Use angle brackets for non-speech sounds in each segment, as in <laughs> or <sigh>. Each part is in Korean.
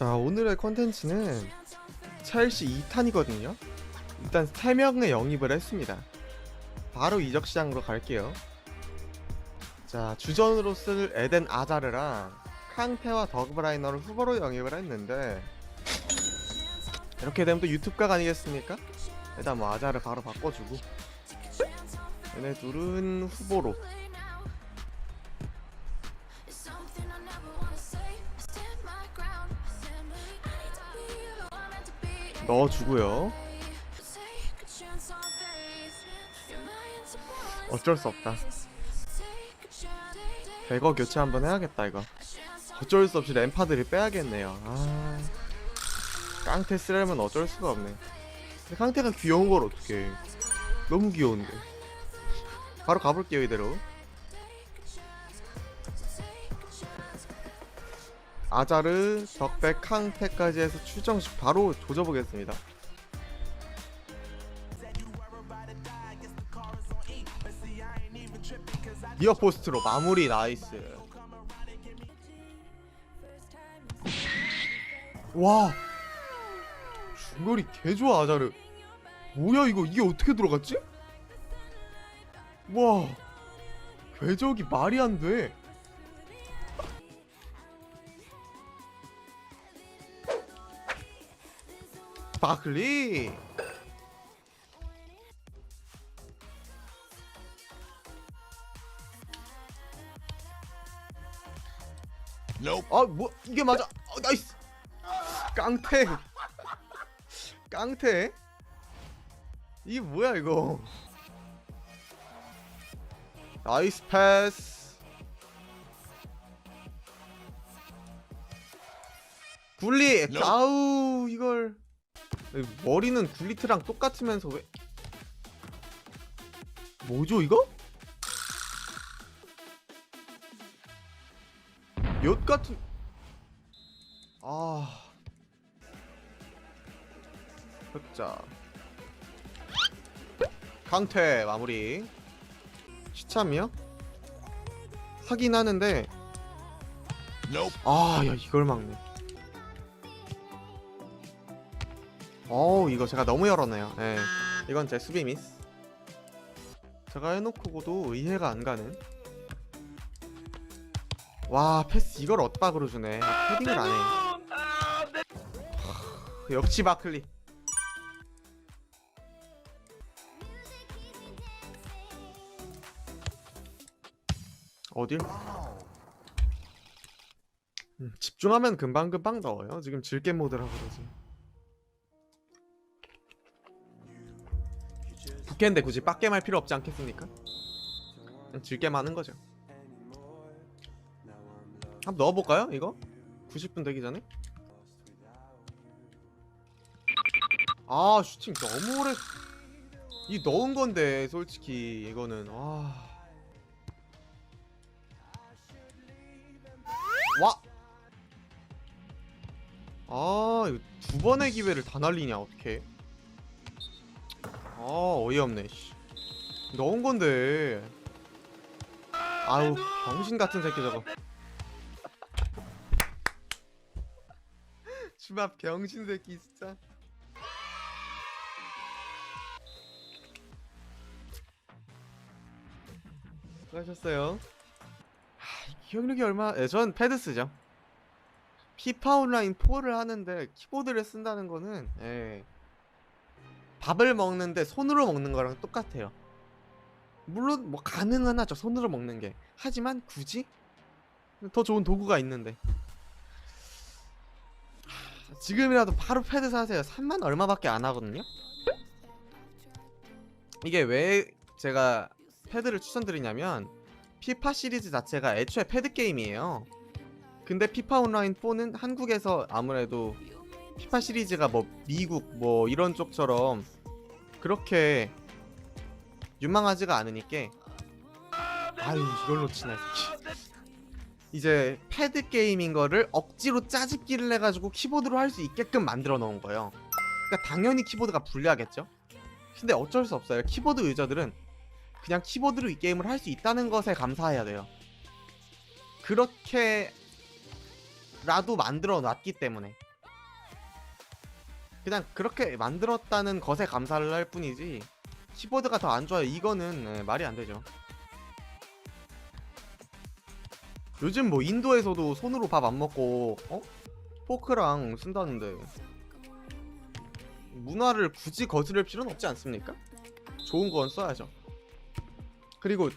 자 오늘의 컨텐츠는 첼시 2탄이거든요. 일단 3명의 영입을 했습니다. 바로 이적 시장으로 갈게요. 자 주전으로 쓸 에덴 아자르랑 캉테와 더그브라이너를 후보로 영입을 했는데 이렇게 되면 또 유튜브각 아니겠습니까? 일단 뭐 아자를 바로 바꿔주고 얘네 둘은 후보로 넣어주고요. 어쩔 수 없다. 배거 교체 한번 해야겠다 이거. 어쩔 수 없이 램파드를 빼야겠네요. 아 깡테 쓰려면 어쩔 수가 없네. 깡테가 귀여운 걸 어떡해. 너무 귀여운데. 바로 가볼게요 이대로 아자르, 덕백, 캉테까지 해서 추정식 바로 조져보겠습니다. 니어 포스트로 마무리 나이스. 와 중거리 개좋아 아자르. 뭐야 이거? 이게 어떻게 들어갔지? 와 궤적이 말이 안돼 바클리 아뭐 이게 맞아. 어, 나이스. 깡태 깡태 이게 뭐야 이거? 나이스 패스. 굴리. 아우 이걸 머리는 굴리트랑 똑같으면서 왜? 뭐죠 이거? 엿 같은 아. 흑자. 강퇴 마무리. 시참이요? 하긴 하는데. 아야 이걸 막네 어우 이거 제가 너무 열었네요. 예 이건 제 수비 미스. 제가 해놓고도 의해가 안 가는. 와 패스 이걸 엇박으로 주네. 헤딩을 안해. 역시 바클리. 어딜? 음, 집중하면 금방금방 넣어요. 지금 질겜 모드라고 그러지 부캐인데 굳이 빡겜 할 필요 없지 않겠습니까? 질겜 하는 거죠 한번 넣어볼까요 이거? 90분 되기 전에? 아 슈팅 너무 오래 이 넣은 건데 솔직히 이거는 와 와! 아 이거 두 번의 기회를 다 날리냐 어떡해 아 어이없네 씨. 넣은 건데. 아우 병신 같은 새끼 저거. <laughs> 주밥 병신 새끼 진짜. 수고하셨어요. 하, 기억력이 얼마 예, 전 패드 쓰죠. 피파 온라인 4를 하는데 키보드를 쓴다는 거는 예. 밥을 먹는데 손으로 먹는 거랑 똑같아요. 물론 뭐 가능은 하죠 손으로 먹는 게. 하지만 굳이? 더 좋은 도구가 있는데. 하, 지금이라도 바로 패드 사세요. 3만 얼마밖에 안 하거든요? 이게 왜 제가 패드를 추천드리냐면 피파 시리즈 자체가 애초에 패드 게임이에요. 근데 피파 온라인 4는 한국에서 아무래도 피파 시리즈가 뭐 미국 뭐 이런 쪽처럼 그렇게 유망하지가 않으니까 아유 이걸 놓치나 이제 패드 게임인 거를 억지로 짜집기를 해가지고 키보드로 할 수 있게끔 만들어 놓은 거예요. 그러니까 당연히 키보드가 불리하겠죠? 근데 어쩔 수 없어요. 키보드 유저들은 그냥 키보드로 이 게임을 할 수 있다는 것에 감사해야 돼요. 그렇게라도 만들어 놨기 때문에 그냥 그렇게 만들었다는 것에 감사를 할 뿐이지 키보드가 더 안 좋아요. 이거는 예, 말이 안 되죠. 요즘 뭐 인도에서도 손으로 밥 안 먹고 어? 포크랑 쓴다는데 문화를 굳이 거스를 필요는 없지 않습니까? 좋은 건 써야죠. 그리고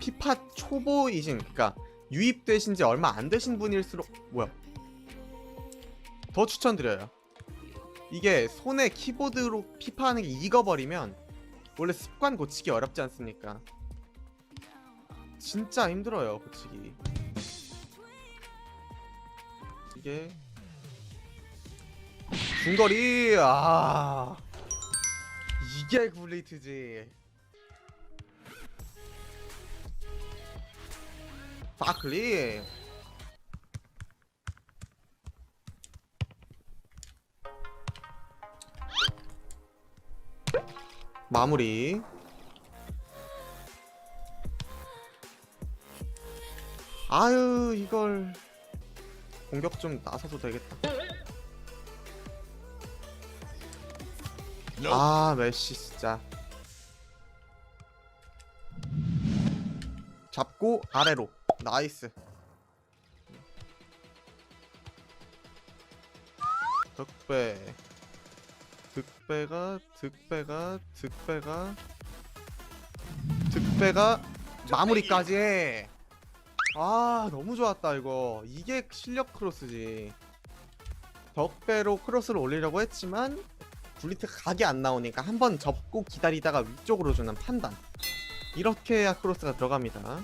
피파 초보이신 그러니까 유입되신 지 얼마 안 되신 분일수록 뭐야? 더 추천드려요 이게 손에 키보드로 피파하는 게 익어버리면 원래 습관 고치기 어렵지 않습니까? 진짜 힘들어요 고치기. 이게 중거리 아 이게 굴리트지. 바클리 마무리. 아유 이걸 공격 좀 나서도 되겠다. 아 메시 진짜. 잡고 아래로. 나이스. 득배 득배가 득배가 득배가 득배가 마무리까지 해. 아 너무 좋았다 이거. 이게 실력 크로스지. 덕배로 크로스를 올리려고 했지만 굴리트가 각이 안 나오니까 한 번 접고 기다리다가 위쪽으로 주는 판단. 이렇게 해야 크로스가 들어갑니다